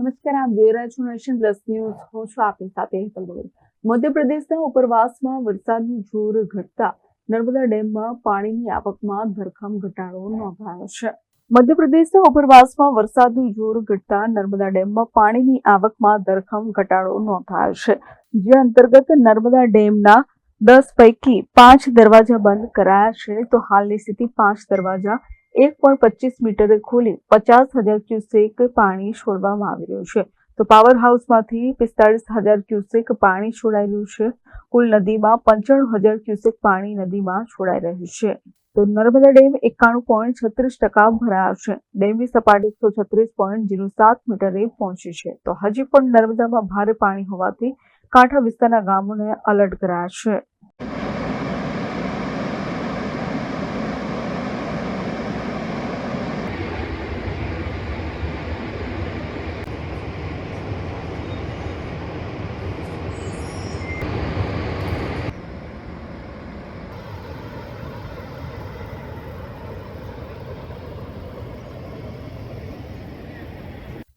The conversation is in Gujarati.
નમસ્કાર, આપ જોઈ રહ્યા છો નેશન પ્લસ ન્યૂઝ. હું છું આપની સાથે હેતલ બગલ મધ્યપ્રદેશના ઉપરવાસમાં વરસાદનું જોર ઘટતા નર્મદા ડેમમાં પાણીની આવકમાં ધરખમ ઘટાડો નોંધાયો છે. મધ્યપ્રદેશના ઉપરવાસમાં વરસાદનું જોર ઘટતા નર્મદા ડેમમાં પાણીની આવકમાં ધરખમ ઘટાડો નોંધાયો છે. જે અંતર્ગત નર્મદા ડેમના દસ પૈકી પાંચ દરવાજા બંધ કરાયા છે. તો હાલની સ્થિતિ પાંચ દરવાજા એક પોઈન્ટ પચીસ મીટરે ખોલી પચાસ હજાર ક્યુસેક પાણી છોડવામાં આવી રહ્યું છે. તો પાવર હાઉસમાંથી પિસ્તાળીસ હજાર ક્યુસેક પાણી છોડાયેલું છે. કુલ નદીમાં પંચાણું હજાર ક્યુસેક પાણી નદીમાં છોડાઈ રહ્યું છે. તો નર્મદા ડેમ એકાણું પોઈન્ટ છત્રીસ ટકા ભરાયો છે. ડેમની સપાટી એકસો છત્રીસ પોઈન્ટ જીરો સાત મીટરે પહોંચી છે. તો હજી પણ નર્મદામાં ભારે પાણી હોવાથી કાંઠા વિસ્તારના ગામોને અલર્ટ કરાયા છે.